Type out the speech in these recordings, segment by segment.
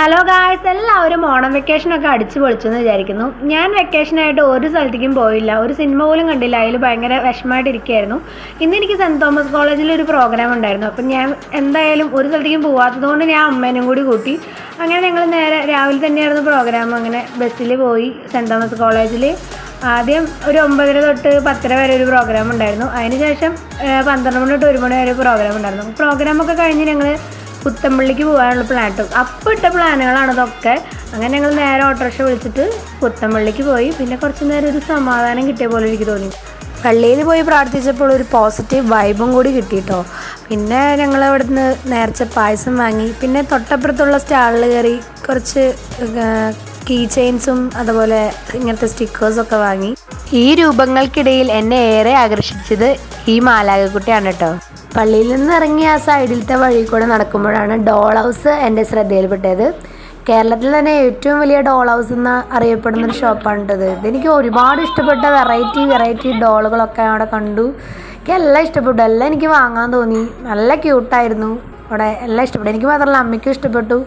Hello guys എല്ലാവരും ഓണം വെക്കേഷനൊക്കെ അടിച്ചു പൊളിച്ചെന്ന് വിചാരിക്കുന്നു. ഞാൻ വെക്കേഷനായിട്ട് ഒരു സ്ഥലത്തേക്കും പോയില്ല. ഒരു സിനിമ പോലും കണ്ടില്ല. അതിൽ ഭയങ്കര വിഷമമായിട്ടിരിക്കുകയായിരുന്നു ഇന്ന് എനിക്ക് സെന്റ് തോമസ് കോളേജിൽ ഒരു പ്രോഗ്രാം ഉണ്ടായിരുന്നു. അപ്പം ഞാൻ എന്തായാലും ഒരു സ്ഥലത്തേക്കും പോവാത്തതുകൊണ്ട് ഞാൻ അമ്മേനും കൂടി കൂട്ടി. അങ്ങനെ ഞങ്ങൾ നേരെ രാവിലെ തന്നെയായിരുന്നു പ്രോഗ്രാം അങ്ങനെ ബസ്സിൽ പോയി സെന്റ് തോമസ് കോളേജിൽ ആദ്യം ഒരു ഒമ്പതര തൊട്ട് പത്തര വരെ ഒരു പ്രോഗ്രാം ഉണ്ടായിരുന്നു. അതിനുശേഷം പന്ത്രണ്ട് മണി തൊട്ട് ഒരു മണി വരെ പ്രോഗ്രാം ഉണ്ടായിരുന്നു. പ്രോഗ്രാമൊക്കെ കഴിഞ്ഞ് ഞങ്ങൾ പുത്തമ്പള്ളിക്ക് പോകാനുള്ള പ്ലാൻ ഇട്ടു. അപ്പോൾ ഇട്ട പ്ലാനുകളാണ് ഇതൊക്കെ. അങ്ങനെ ഞങ്ങൾ നേരെ ഓട്ടോറിക്ഷ വിളിച്ചിട്ട് പുത്തമ്പള്ളിക്ക് പോയി. പിന്നെ കുറച്ച് നേരം ഒരു സമാധാനം കിട്ടിയ പോലെ എനിക്ക് തോന്നി. പള്ളിയിൽ പോയി പ്രാർത്ഥിച്ചപ്പോൾ ഒരു പോസിറ്റീവ് വൈബും കൂടി കിട്ടിയിട്ടോ പിന്നെ ഞങ്ങൾ അവിടുന്ന് നേർച്ച പായസം വാങ്ങി. പിന്നെ തൊട്ടപ്പുറത്തുള്ള സ്റ്റാളിൽ കയറി കുറച്ച് കീ ചെയിൻസും അതുപോലെ ഇങ്ങനത്തെ സ്റ്റിക്കേഴ്സൊക്കെ വാങ്ങി. ഈ രൂപങ്ങൾക്കിടയിൽ എന്നെ ഏറെ ആകർഷിച്ചത് ഈ മാലാകക്കുട്ടിയാണ് കേട്ടോ. പള്ളിയിൽ നിന്ന് ഇറങ്ങി ആ സൈഡിലത്തെ വഴി കൂടെ നടക്കുമ്പോഴാണ് ഡോൾ ഹൗസ് എന്റെ ശ്രദ്ധയിൽപ്പെട്ടത്. കേരളത്തിൽ തന്നെ ഏറ്റവും വലിയ ഡോൾ ഹൗസ് എന്ന് അറിയപ്പെടുന്ന ഒരു ഷോപ്പാണ് ഇത്. ഇതെനിക്ക് ഒരുപാട് ഇഷ്ടപ്പെട്ട വെറൈറ്റി വെറൈറ്റി ഡോളുകളൊക്കെ അവിടെ കണ്ടു. എനിക്ക് എല്ലാം ഇഷ്ടപ്പെട്ടു. എല്ലാം എനിക്ക് വാങ്ങാൻ തോന്നി. നല്ല ക്യൂട്ടായിരുന്നു അവിടെ. എല്ലാം ഇഷ്ടപ്പെട്ടു. എനിക്ക് മാത്രമല്ല അമ്മയ്ക്കും ഇഷ്ടപ്പെട്ടു.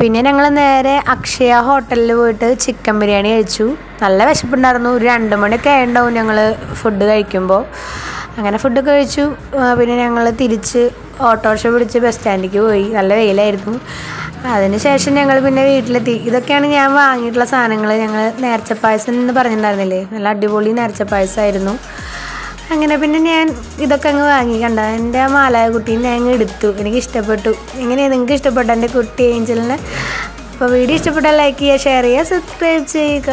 പിന്നെ ഞങ്ങൾ നേരെ അക്ഷയ ഹോട്ടലിൽ പോയിട്ട് ചിക്കൻ ബിരിയാണി കഴിച്ചു. നല്ല വിശപ്പുണ്ടായിരുന്നു. ഒരു രണ്ട് മണിയൊക്കെ ആയിട്ടുണ്ടാവും ഞങ്ങൾ ഫുഡ് കഴിക്കുമ്പോൾ അങ്ങനെ ഫുഡ് കഴിച്ചു. പിന്നെ ഞങ്ങൾ തിരിച്ച് ഓട്ടോറിക്ഷ പിടിച്ച് ബസ് സ്റ്റാൻഡിലേക്ക് പോയി. നല്ല വെയിലായിരുന്നു. അതിന് ശേഷം ഞങ്ങൾ പിന്നെ വീട്ടിലെത്തി. ഇതൊക്കെയാണ് ഞാൻ വാങ്ങിയിട്ടുള്ള സാധനങ്ങൾ ഞങ്ങൾ നേർച്ച പായസം എന്ന് പറഞ്ഞിട്ടുണ്ടായിരുന്നില്ലേ? നല്ല അടിപൊളി നേർച്ച പായസമായിരുന്നു അങ്ങനെ പിന്നെ ഞാൻ ഇതൊക്കെ അങ്ങ് വാങ്ങി. കണ്ട? എന്റെ മാലായ കുട്ടീനെ ഞാൻ അങ്ങ് എടുത്തു. എനിക്ക് ഇഷ്ടപ്പെട്ടു. എങ്ങനെയാണ് നിങ്ങൾക്ക് ഇഷ്ടപ്പെട്ടു എന്റെ കുട്ടി ഏഞ്ചലിനെ? അപ്പോൾ വീഡിയോ ഇഷ്ടപ്പെട്ടാൽ ലൈക്ക് ചെയ്യുക ഷെയർ ചെയ്യുക സബ്സ്ക്രൈബ് ചെയ്യുക.